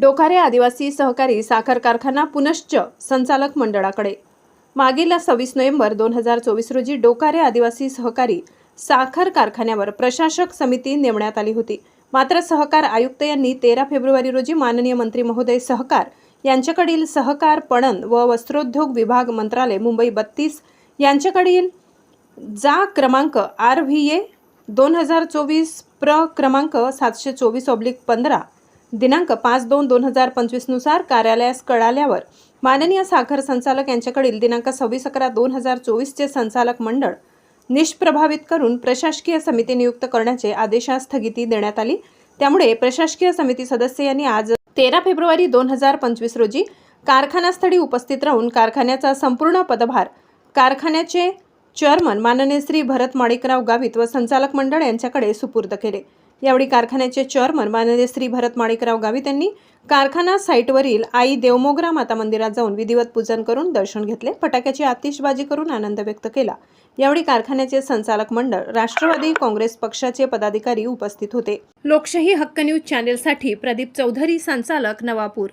डोकारे आदिवासी सहकारी साखर कारखाना पुनश्च संचालक मंडळाकडे. मागील सव्वीस नोव्हेंबर दोन हजार चोवीस रोजी डोकारे आदिवासी सहकारी साखर कारखान्यावर प्रशासक समिती नेमण्यात आली होती. मात्र सहकार आयुक्त यांनी तेरा फेब्रुवारी रोजी माननीय मंत्री महोदय सहकार यांच्याकडील सहकार पणन व वस्त्रोद्योग विभाग मंत्रालय मुंबई बत्तीस यांच्याकडील जा क्रमांक आर व्ही ए दोन हजार चोवीस प्र क्रमांक सातशे चोवीस ऑब्लिक पंधरा दिनांक पाच दोन दोन हजार पंचवीसनुसार कार्यालयास कळाल्यावर माननीय साखर संचालक यांच्याकडील दिनांक सव्वीस अकरा दोन हजार चोवीसचे संचालक मंडळ निष्प्रभावित करून प्रशासकीय समिती नियुक्त करण्याचे आदेशास स्थगिती देण्यात आली. त्यामुळे प्रशासकीय समिती सदस्य यांनी आज तेरा फेब्रुवारी दोन हजार पंचवीस रोजी कारखानास्थळी उपस्थित राहून कारखान्याचा संपूर्ण पदभार कारखान्याचे चेअरमन माननीय श्री भरत माणिकराव गावित व संचालक मंडळ यांच्याकडे सुपूर्द केले. यावेळी कारखान्याचे चेअरमन माननीय श्री भरत माणिकराव गावित यांनी कारखाना साईटवरील आई देवमोगरा माता मंदिरात जाऊन विधिवत पूजन करून दर्शन घेतले. फटाक्याची आतिषबाजी करून आनंद व्यक्त केला. यावेळी कारखान्याचे संचालक मंडळ राष्ट्रवादी काँग्रेस पक्षाचे पदाधिकारी उपस्थित होते. लोकशाही हक्क न्यूज चॅनेलसाठी प्रदीप चौधरी संचालक नवापूर.